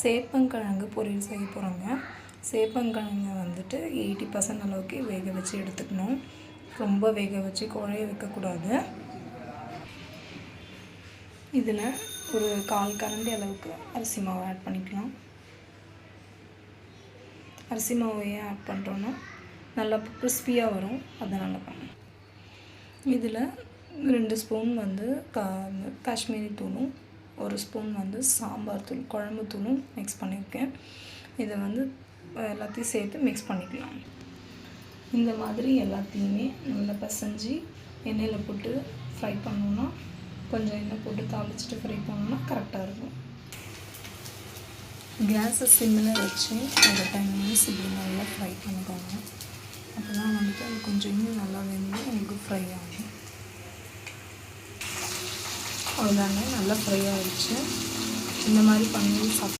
சேப்பங்கிழங்கு பொரியல் செய்ய போகிறோங்க சேப்பங்கிழங்கை வந்துட்டு எயிட்டி பர்சன்ட் அளவுக்கு வேக வச்சு எடுத்துக்கணும். ரொம்ப வேக வச்சு குழைய வைக்கக்கூடாது. இதில் ஒரு கால் கரண்டி அளவுக்கு அரிசி மாவு ஆட் பண்ணிக்கலாம். அரிசி மாவையே ஆட் பண்ணுறோன்னா நல்லா கிறிஸ்பியாக வரும். அதனால் பண்ணணும் இதில் ரெண்டு ஸ்பூன் வந்து கா காஷ்மீரி தூளும் ஒரு ஸ்பூன் வந்து சாம்பார் தூள் குழம்பு தூளும் மிக்ஸ் பண்ணியிருக்கேன். இதை வந்து எல்லாத்தையும் சேர்த்து மிக்ஸ் பண்ணிக்கலாம். இந்த மாதிரி எல்லாத்தையுமே நல்லா பிசைஞ்சு எண்ணெயில் போட்டு ஃப்ரை பண்ணோன்னா கொஞ்சம் எண்ணெய் போட்டு தாளிச்சிட்டு ஃப்ரை பண்ணோன்னா கரெக்டாக இருக்கும். கேஸை சிம்மில் வச்சு ஒரு டென் மினிட்ஸ் இப்படி நல்லா ஃப்ரை பண்ணிக்கோங்க. அப்போ தான் வந்துட்டு அது கொஞ்சம் இன்னும் நல்லா வெந்து உங்களுக்கு ஃப்ரை ஆகும். அவ்வளோதாங்க நல்லா ஃப்ரை ஆகிடுச்சு இந்த மாதிரி பண்ணி சாப்பிட்டு